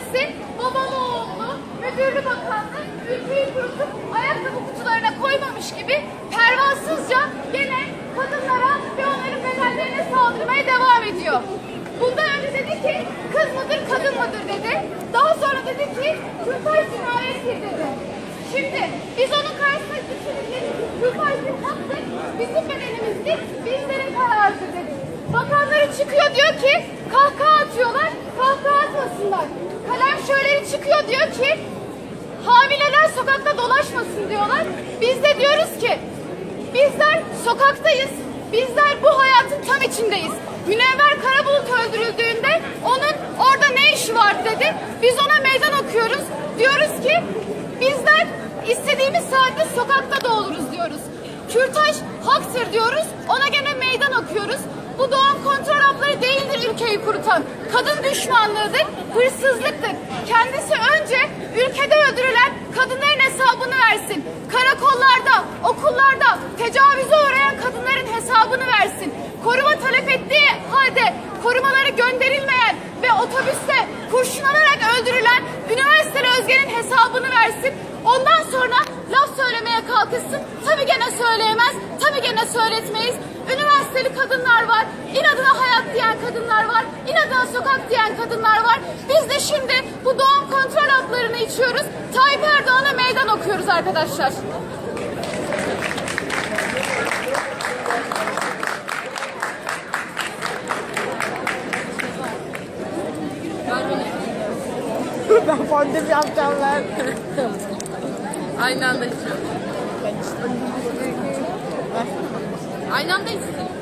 ki kendisi babalı oğlu, müdürlü bakanlığı ülkeyi kurutup ayakkabı kutularına koymamış gibi pervasızca gene kadınlara ve onların bedenlerine saldırmaya devam ediyor. Bundan önce dedi ki kız mıdır kadın mıdır dedi. Daha sonra dedi ki Kürtaj cinayettir dedi. Şimdi biz onun karşısına düşüneceğiz. Kürtaj haktır, bizim bedenimizdir, bizlerin kararıdır dedi. Bakanları çıkıyor diyor ki kahkaha atıyorlar, kahkaha atmasınlar. Kalem şöyleri çıkıyor diyor ki hamileler sokakta dolaşmasın diyorlar. Biz de diyoruz ki bizler sokaktayız. Bizler bu hayatın tam içindeyiz. Münevver Karabulut öldürüldüğünde onun orada ne işi var dedi. Biz ona meydan okuyoruz. Diyoruz ki bizler istediğimiz saatte sokakta da diyoruz. Kürtaj haktır diyoruz. Ona gene meydan okuyoruz. Bu doğum kontrol hapları değildir ülkeyi kurutan. Kadın düşmanlığıdır, hırsızlıktır. Kendisi önce ülkede öldürülen. Karakollarda, okullarda tecavüze uğrayan kadınların hesabını versin. Koruma talep ettiği halde korumaları gönderilmeyen ve otobüste kurşunlanarak öldürülen üniversiteli Özge'nin hesabını versin. Ondan sonra laf söylemeye kalkışsın. Tabii gene söyleyemez, tabii gene söyletmeyiz. Üniversiteli kadınlar var, inadına hayat diyen kadınlar var, inadına sokak diyen kadınlar var. Biz de şimdi bu doğum kontrol haplarını içiyoruz. Tayyip Erdoğan'a meydan okuyoruz arkadaşlar. Ben fondip yapacağım ben. Aynı anda içiyorum. Aynı anda içsin.